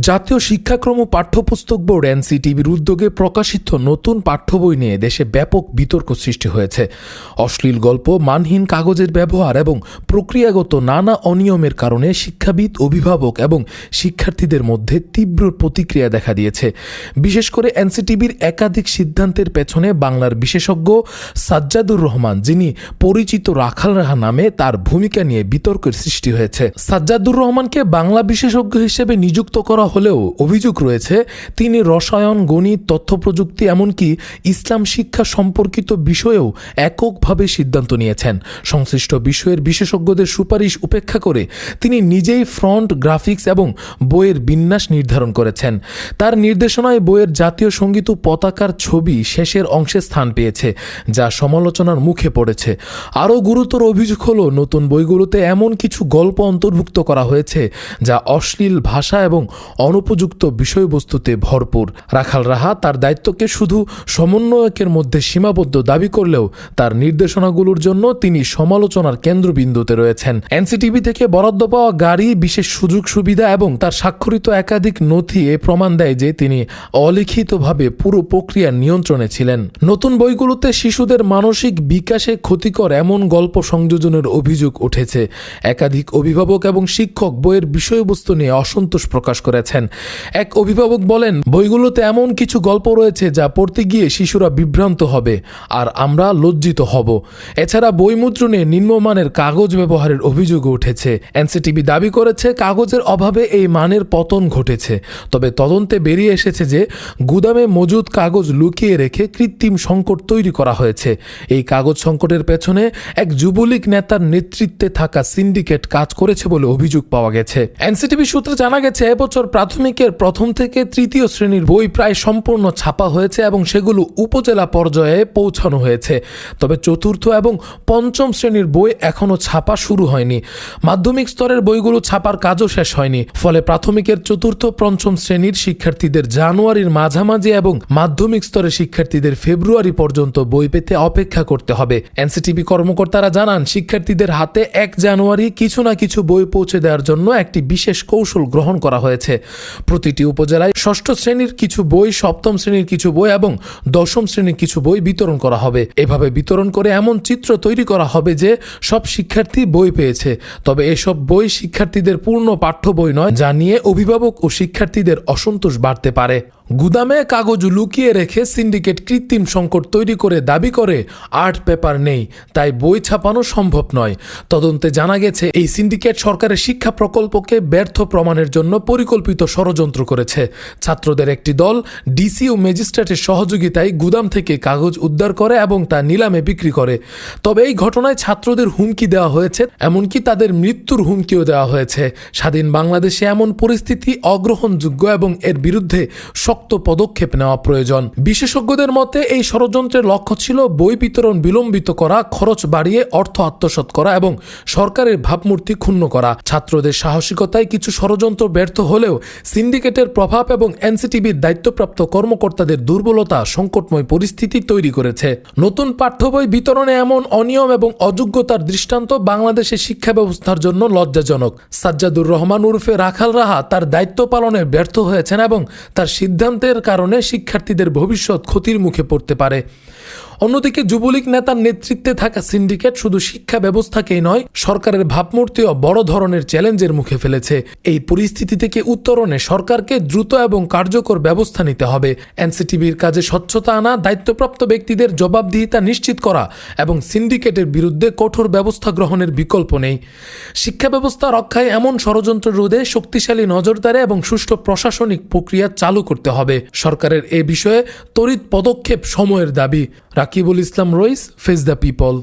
জাতীয় শিক্ষাক্রম ও পাঠ্যপুস্তক বোর্ড এনসিটিভির উদ্যোগে প্রকাশিত নতুন পাঠ্য বই নিয়ে দেশে ব্যাপক বিতর্ক সৃষ্টি হয়েছে। অশ্লীল গল্প, মানহীন কাগজের ব্যবহার এবং প্রক্রিয়াগত নানা অনিয়মের কারণে শিক্ষাবিদ, অভিভাবক এবং শিক্ষার্থীদের মধ্যে তীব্র প্রতিক্রিয়া দেখা দিয়েছে। বিশেষ করে এনসিটিভির একাধিক সিদ্ধান্তের পেছনে বাংলার বিশেষজ্ঞ সাজ্জাদুর রহমান, যিনি পরিচিত রাখাল রাহা নামে তার ভূমিকা নিয়ে বিতর্কের সৃষ্টি হয়েছে। সাজ্জাদুর রহমানকে বাংলা বিশেষজ্ঞ হিসেবে নিযুক্ত করা হলেও অভিযোগ রয়েছে, তিনি রসায়ন, গণিত তথ্য প্রযুক্তি এমনকি ইসলাম শিক্ষা সম্পর্কিত বিষয়েও এককভাবে সিদ্ধান্ত নিয়েছেন। সংশ্লিষ্ট বিষয়ের বিশেষজ্ঞদের সুপারিশ উপেক্ষা করে তিনি নিজেই ফ্রন্ট, গ্রাফিক্স এবং বইয়ের বিন্যাস নির্ধারণ করেছেন। তার নির্দেশনায় বইয়ের জাতীয় সংগীত ও পতাকার ছবি শেষের অংশে স্থান পেয়েছে, যা সমালোচনার মুখে পড়েছে। আরও গুরুতর অভিযোগ হলো, নতুন বইগুলোতে এমন কিছু গল্প অন্তর্ভুক্ত করা হয়েছে, যা অশ্লীল ভাষা এবং অনুপযুক্ত বিষয়বস্তুতে ভরপুর। রাখাল রাহা তার দায়িত্বকে শুধু সমন্বয়কের মধ্যে সীমাবদ্ধ দাবি করলেও তার নির্দেশনাগুলোর জন্য তিনি সমালোচনার কেন্দ্রবিন্দুতে রয়েছেন। এনসিটিভি থেকে বরাদ্দ পাওয়া গাড়ি, বিশেষ সুযোগ সুবিধা এবং তার স্বাক্ষরিত একাধিক নথি এ প্রমাণ দেয় যে তিনি অলিখিতভাবে পুরো প্রক্রিয়ার নিয়ন্ত্রণে ছিলেন। নতুন বইগুলোতে শিশুদের মানসিক বিকাশে ক্ষতিকর এমন গল্প সংযোজনের অভিযোগ উঠেছে। একাধিক অভিভাবক এবং শিক্ষক বইয়ের বিষয়বস্তু নিয়ে অসন্তোষ প্রকাশ করেছেন। এক অভিভাবক বলেন, বইগুলোতে এমন কিছু গল্প রয়েছে যা পড়তে গিয়ে শিশুরা বিভ্রান্ত হবে আর আমরা লজ্জিত হব। এছাড়া বই মুদ্রণে নিম্নমানের কাগজ ব্যবহারের অভিযোগ উঠেছে। এনসিটিভি দাবি করেছে, কাগজের অভাবে এই মানের পতন ঘটেছে। তবে তদন্তে বেরিয়ে এসেছে যে, গুদামে মজুদ কাগজ লুকিয়ে রেখে কৃত্রিম সংকট তৈরি করা হয়েছে। এই কাগজ সংকটের পেছনে এক যুবলীগ নেতার নেতৃত্বে থাকা সিন্ডিকেট কাজ করেছে বলে অভিযোগ পাওয়া গেছে। এনসিটিভি সূত্রে জানা গেছে, এবছর প্রাথমিকের প্রথম থেকে তৃতীয় শ্রেণির বই প্রায় সম্পূর্ণ ছাপা হয়েছে এবং সেগুলো উপজেলা পর্যায়ে পৌঁছানো হয়েছে। তবে চতুর্থ এবং পঞ্চম শ্রেণির বই এখনও ছাপা শুরু হয়নি। মাধ্যমিক স্তরের বইগুলো ছাপার কাজও শেষ হয়নি। ফলে প্রাথমিকের চতুর্থ, পঞ্চম শ্রেণির শিক্ষার্থীদের জানুয়ারির মাঝামাঝি এবং মাধ্যমিক স্তরের শিক্ষার্থীদের ফেব্রুয়ারি পর্যন্ত বই পেতে অপেক্ষা করতে হবে। এনসিটিভি কর্মকর্তারা জানান, শিক্ষার্থীদের হাতে এক জানুয়ারি কিছু না কিছু বই পৌঁছে দেওয়ার জন্য একটি বিশেষ কৌশল গ্রহণ করা হয়েছে। প্রতিটি উপজেলায় ষষ্ঠ শ্রেণির কিছু বই, সপ্তম শ্রেণির কিছু বই এবং দশম শ্রেণির কিছু বই বিতরণ করা হবে। এভাবে বিতরণ করে এমন চিত্র তৈরি করা হবে যে সব শিক্ষার্থী বই পেয়েছে। তবে এসব বই শিক্ষার্থীদের পূর্ণ পাঠ্য বই নয়, যা নিয়ে অভিভাবক ও শিক্ষার্থীদের অসন্তোষ বাড়তে পারে। গুদামে কাগজ লুকিয়ে রেখে সিন্ডিকেট কৃত্রিম সংকট তৈরি করে দাবি করে আর্ট পেপার নেই, তাই বই ছাপানো সম্ভব নয়। তদন্তে জানা গেছে, এই সিন্ডিকেট সরকারের শিক্ষা প্রকল্পকে ব্যর্থ প্রমাণের জন্য পরিকল্পিত ষড়যন্ত্র করেছে। ছাত্রদের একটি দল, ডিসি ও ম্যাজিস্ট্রেটের সহযোগিতায় গুদাম থেকে কাগজ উদ্ধার করে এবং তা নিলামে বিক্রি করে। তবে এই ঘটনায় ছাত্রদের হুমকি দেওয়া হয়েছে, এমনকি তাদের মৃত্যুর হুমকিও দেওয়া হয়েছে। স্বাধীন বাংলাদেশে এমন পরিস্থিতি অগ্রহণযোগ্য এবং এর বিরুদ্ধে শক্ত পদক্ষেপ নেওয়া প্রয়োজন। বিশেষজ্ঞদের মতে, এই ষড়যন্ত্রের লক্ষ্য ছিল বই বিতরণ বিলম্বিত করা, খরচ বাড়িয়ে অর্থ আত্মসাৎ করা এবং সরকারের ভাবমূর্তি ক্ষুণ্ণ করা। ছাত্রদের সাহসিকতায় কিছু ষড়যন্ত্র ব্যর্থ হলেও সিন্ডিকেটের প্রভাব এবং এনসিটিভির দায়িত্বপ্রাপ্ত কর্মকর্তাদের দুর্বলতা সংকটময় পরিস্থিতি তৈরি করেছে। নতুন পাঠ্য বই বিতরণে এমন অনিয়ম এবং অযোগ্যতার দৃষ্টান্ত বাংলাদেশের শিক্ষা ব্যবস্থার জন্য লজ্জাজনক। সাজ্জাদুর রহমান উরফে রাখাল রাহা তার দায়িত্ব পালনে ব্যর্থ হয়েছেন এবং তার সিদ্ধান্তের কারণে শিক্ষার্থীদের ভবিষ্যৎ ক্ষতির মুখে পড়তে পারে। অন্যদিকে যুবলীগ নেতার নেতৃত্বে থাকা সিন্ডিকেট শুধু শিক্ষা ব্যবস্থাকেই নয়, সরকারের ভাবমূর্তিও বড় ধরনের চ্যালেঞ্জের মুখে ফেলেছে। এই পরিস্থিতি থেকে উত্তরণে সরকারকে দ্রুত এবং কার্যকর ব্যবস্থা নিতে হবে। এনসিটিভির কাজে স্বচ্ছতা আনা, দায়িত্বপ্রাপ্ত ব্যক্তিদের জবাবদিহিতা নিশ্চিত করা এবং সিন্ডিকেটের বিরুদ্ধে কঠোর ব্যবস্থা গ্রহণের বিকল্প নেই। শিক্ষা ব্যবস্থা রক্ষায় এমন ষড়যন্ত্র রোধে শক্তিশালী নজরদারি এবং সুষ্ঠু প্রশাসনিক প্রক্রিয়া চালু করতে হবে। সরকারের এ বিষয়ে তড়িৎ পদক্ষেপ সময়ের দাবি। Rakibul Islam Rais face the people